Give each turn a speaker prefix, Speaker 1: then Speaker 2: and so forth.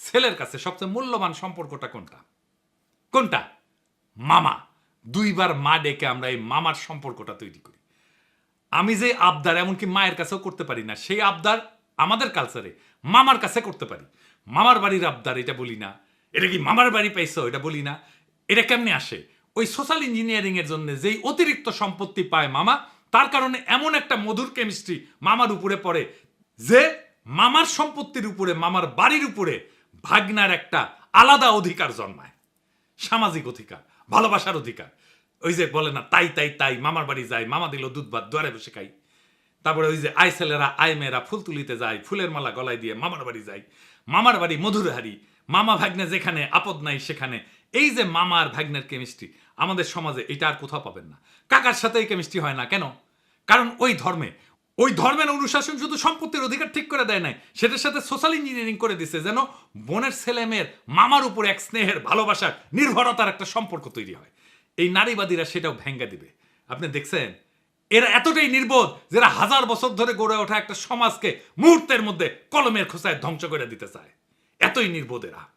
Speaker 1: ছেলের কাছে সবচেয়ে মূল্যবান সম্পর্কটা কোনটা? কোনটা? মামা। দুইবার মা ডেকে আমরা এই মামার সম্পর্কটা তৈরি করি। আমি যে আবদার এমনকি মায়ের কাছেও করতে পারি না, সেই আবদার আমাদের কালচারে মামার কাছে করতে পারি। মামার বাড়ির আবদার, এটা বলি না। এটা কি মামার বাড়ি পাইছো? এটা বলি না। এটা কেমনে আসে? ওই সোশ্যাল ইঞ্জিনিয়ারিং এর জন্য যেই অতিরিক্ত সম্পত্তি পায় মামা, তার কারণে এমন একটা মধুর কেমিস্ট্রি মামার উপরে পড়ে যে মামার সম্পত্তির উপরে, মামার বাড়ির উপরে ভাগনার একটা আলাদা অধিকার জন্মায়। সামাজিক অধিকার, ভালোবাসার অধিকার। ওই যে বলে না, তাই তাই তাই, মামার বাড়ি যায়, মামা দিল দুধ ভাত, দুয়ারে বসে খাই। তারপরে ওই যে আই ছেলেরা আই মেয়েরা, ফুল তুলিতে যায়, ফুলের মালা গলায় দিয়ে মামার বাড়ি যায়। মামার বাড়ি মধুরহারি মামা ভাগ্নে যেখানে, আপদ নাই সেখানে। এই যে মামা আর ভাগ্নের কেমিস্ট্রি আমাদের সমাজে এটা আর কোথাও পাবেন না। কাকার সাথে এই কেমিস্ট্রি হয় না, কেন? কারণ ওই ধর্মে ওই ধর্মের অনুশাসন শুধু সম্পত্তির অধিকার ঠিক করে দেয় নাই, সেটার সাথে সোশ্যাল ইঞ্জিনিয়ারিং করে দিছে যেন বোনের ছেলে মেয়ের মামার উপর এক স্নেহের ভালোবাসার নির্ভরতার একটা সম্পর্ক তৈরি হয়। এই নারীবাদীরা সেটাও ভেঙ্গা দিবে। আপনি দেখছেন? এরা এতটাই নির্বোধ যারা হাজার বছর ধরে গড়ে ওঠা একটা সমাজকে মুহূর্তের মধ্যে কলমের খোসায় ধ্বংস করে দিতে চায়। এতই নির্বোধ এরা